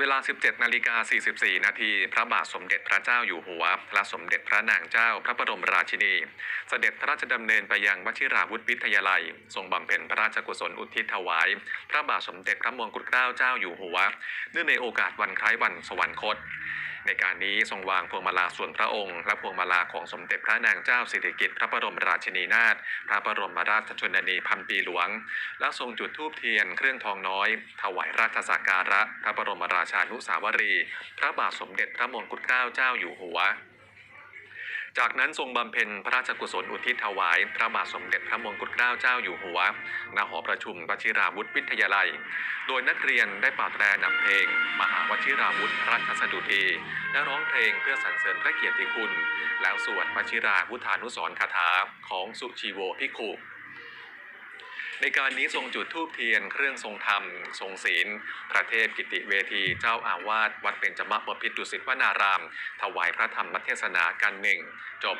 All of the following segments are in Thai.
เวลา 17 นาฬิกา 44 นาที พระบาทสมเด็จพระเจ้าอยู่หัว และสมเด็จพระนางเจ้าพระบรมราชินี เสด็จพระราชดำเนินไปยังวชิราวุธวิทยาลัย ทรงบำเพ็ญพระราชกุศลอุทิศถวาย พระบาทสมเด็จพระมงกุฎเกล้าเจ้าอยู่หัว เนื่องในโอกาสวันคล้ายวันสวรรคต ในการนี้ทรงวางพวงมาลาส่วนพระองค์และพวงมาลาของสมเด็จพระนางเจ้าสิริกิติ์พระบรมราชินีนาถพระบรมราชชนนีพันปีหลวง และทรงจุดธูปเทียนเครื่องทองน้อย ถวายราชสักการะ พระบรมราชานุสาวรีย์พระบาทสมเด็จพระมงกุฎเกล้าเจ้าอยู่หัว จากนั้นทรงบำเพ็ญพระราชกุศลอุทิศถวาย พระบาทสมเด็จพระมงกุฎเกล้าเจ้าอยู่หัวณหอประชุมวชิราวุธวิทยาลัย โดยนักเรียนได้ป่าแตรนำเพลง มหาวชิราวุธราชสดุดีและร้องเพลงเพื่อสรรเสริญพระเกียรติคุณ แล้วสวดวชิราวุธานุสรคาถาของสุชีโวพิคุ ในการนี้ทรงจุดธูปเทียน เครื่องทรงธรรม ทรงศีล พระเทพกิติเวที เจ้าอาวาสวัดเบญจมบพิตรดุสิตวนาราม ถวายพระธรรมเทศนากันหนึ่ง จบ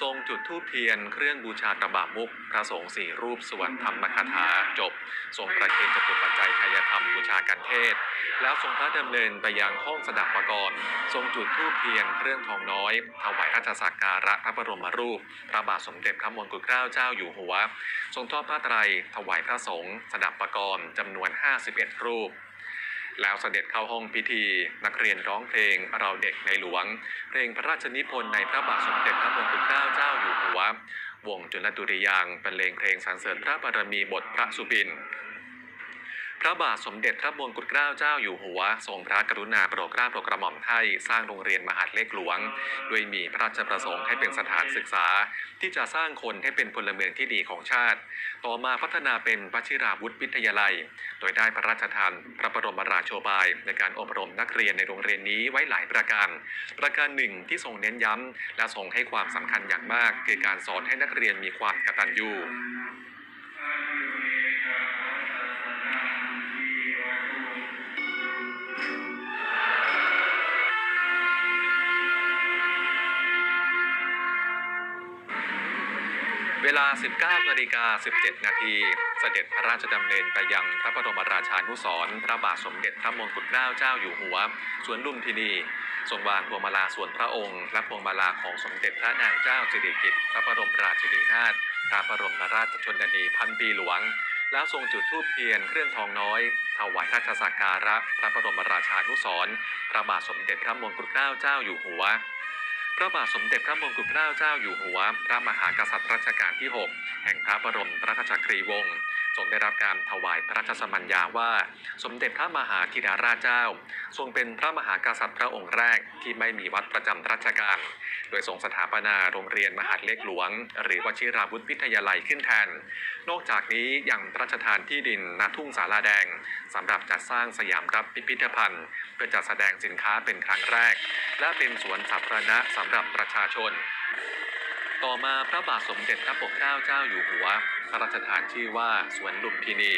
ทรงจุดธูปเทียน เครื่องบูชากระบะมุก พระสงฆ์สี่รูปสวดธรรมคาถาจบ ทรงประเคนจตุปัจจัยทายธรรมบูชากันเทศ แล้วทรงพระดำเนินไปยังห้องสดับประกรณ์ทรงจุดธูปเทียน เครื่องทองน้อย ถวายราชสักการะพระบรมรูป พระบาทสมเด็จพระมงกุฎเกล้าเจ้าอยู่หัว ทรงทอดผ้าไตรถวายพระสงฆ์สดับประกรณ์จำนวน 51 รูป แล้วเสด็จเข้าห้องพิธี นักเรียนร้องเพลงเราเด็กในหลวง เพลงพระราชนิพนธ์ในพระบาทสมเด็จพระมงกุฎเกล้าเจ้าอยู่หัววงจุลดุริยางค์บรรเลงเพลงสรรเสริญพระบารมีบทพระสุบิน พระบาทสมเด็จพระมงกุฎเกล้าเจ้าอยู่หัว ทรงพระกรุณาโปรดเกล้าโปรดกระหม่อมไทยสร้างโรงเรียนมหาดเล็กหลวงโดยมีพระราชประสงค์ให้เป็นสถานศึกษา ที่จะสร้างคนให้เป็นพลเมืองที่ดีของชาติ ต่อมาพัฒนาเป็นวชิราวุธวิทยาลัย โดยได้พระราชทานพระบรมราโชบาย ในการอบรมนักเรียนในโรงเรียนนี้ไว้หลายประการ ประการหนึ่งที่ทรงเน้นย้ำและทรงให้ความสำคัญอย่างมากคือการสอนให้นักเรียนมีความกตัญญู เวลา 19นาฬิกา 17 นาทีเสด็จพระราชดำเนินไปยังพระบรมราชานุสรพระบาทสมเด็จพระมงกุฎเกล้าเจ้าอยู่หัว สวนลุมพินีทรงวางพวงมาลาส่วนพระองค์ และพวงมาลาของสมเด็จพระนางเจ้าสิริกิติ์พระบรมราชินีนาถพระบรมราชชนนีพันปีหลวง แล้วทรงจุดธูปเทียนเครื่องทองน้อย ถวายราชสักการะ พระบรมราชานุสรพระบาทสมเด็จพระมงกุฎเกล้าเจ้าอยู่หัว พระบาทสมเด็จพระมงกุฎเกล้าเจ้าอยู่หัว พระมหากษัตริย์รัชกาลที่ 6 แห่งพระบรมราชจักรีวงศ์ ทรงได้รับการถวายพระราชสมัญญาว่า สมเด็จพระมหาธิดาราชเจ้า ทรงเป็นพระมหากษัตริย์พระองค์แรกที่ไม่มีวัดประจำรัชกาลโดยทรงสถาปนาโรงเรียนมหาเล็กหลวง หรือวชิราวุธวิทยาลัยขึ้นแทน นอกจากนี้ยังพระราชทานที่ดินณทุ่งสาราแดงสำหรับจัดสร้างสยามรับพิพิธภัณฑ์ เพื่อจัดแสดงสินค้าเป็นครั้งแรก และเป็นสวนสาธารณะสำหรับประชาชน ต่อมาพระบาทสมเด็จพระปกเกล้าเจ้าอยู่หัว พระราชทานชื่อว่าสวนลุมพินี